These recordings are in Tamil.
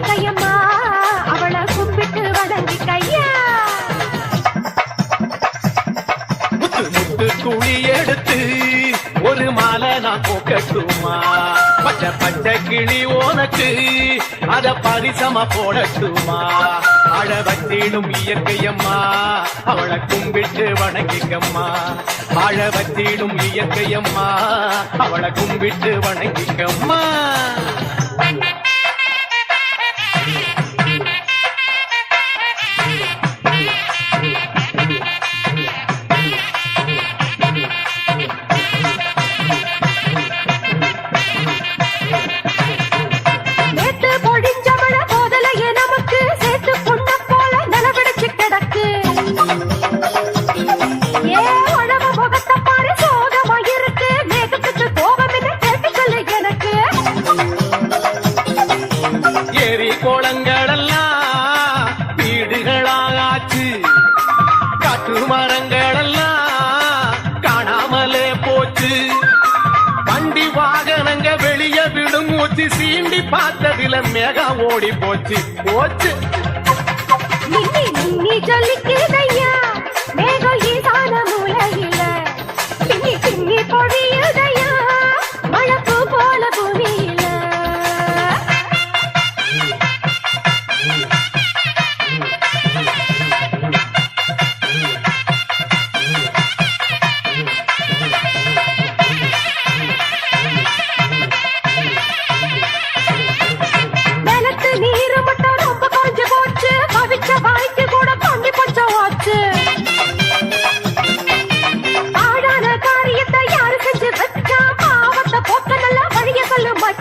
கையம்மா அவளை கும்பிட்டு வணங்கி கையா? முத்து முத்து துணி எடுத்து ஒரு மாலை நான் போக்கட்டுமா? பச்சை பச்சை கிளி உனக்கு அத பரிசமா போடட்டுமா? அழ வத்திடும் இயற்கையம்மா அவளை கும்பிட்டு வணங்கிக்கம்மா. அழ வத்திடும் இயற்கையம்மா அவளை கும்பிட்டு வணங்கிக்கம்மா. ஏரி குளங்களெல்லாம் வீடுகளாச்சு காட்டு மரங்களெல்லாம் காணாமலே போச்சு. வண்டி வாகனங்க வெளிய விடும் மூச்சு சீண்டி பார்த்ததில மேகம் ஓடி போச்சு. போச்சு. நின்னி நின்னி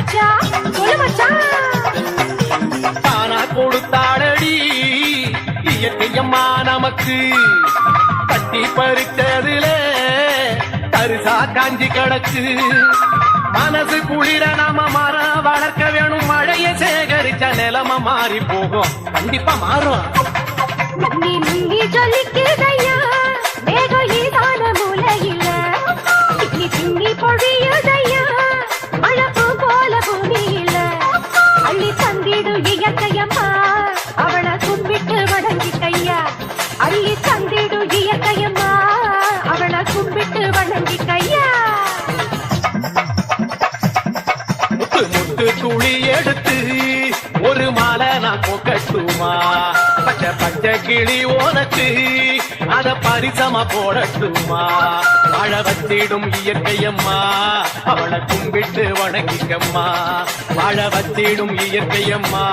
சொல்லு மச்சா சொல்லு மச்சான் தானா கொடுத்தாடடி இயற்கையம்மா நமக்கு. கட்டி பறிச்சதுல தரிசா காஞ்சி கிடக்கு. மனசு குளிர நாம மரம் வளர்க்க வேணும். மழைய சேகரிச்ச நிலம மாறி போகும். கண்டிப்பா மாறும். சொல்லிக்குதையா முத்து துளி எடுத்து ஒரு மாலை நான் கொக்கட்டுமா பச்சை பச்சை கிளி உனக்கு அத பரிசமா போடட்டுமா? வாழ வத்திடும் இயற்கையம்மா அவளை கும்பிட்டு வணங்கிக்கம்மா. வாழ வத்திடும் இயற்கையம்மா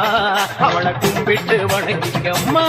அவளை கும்பிட்டு வணங்கிக்கம்மா.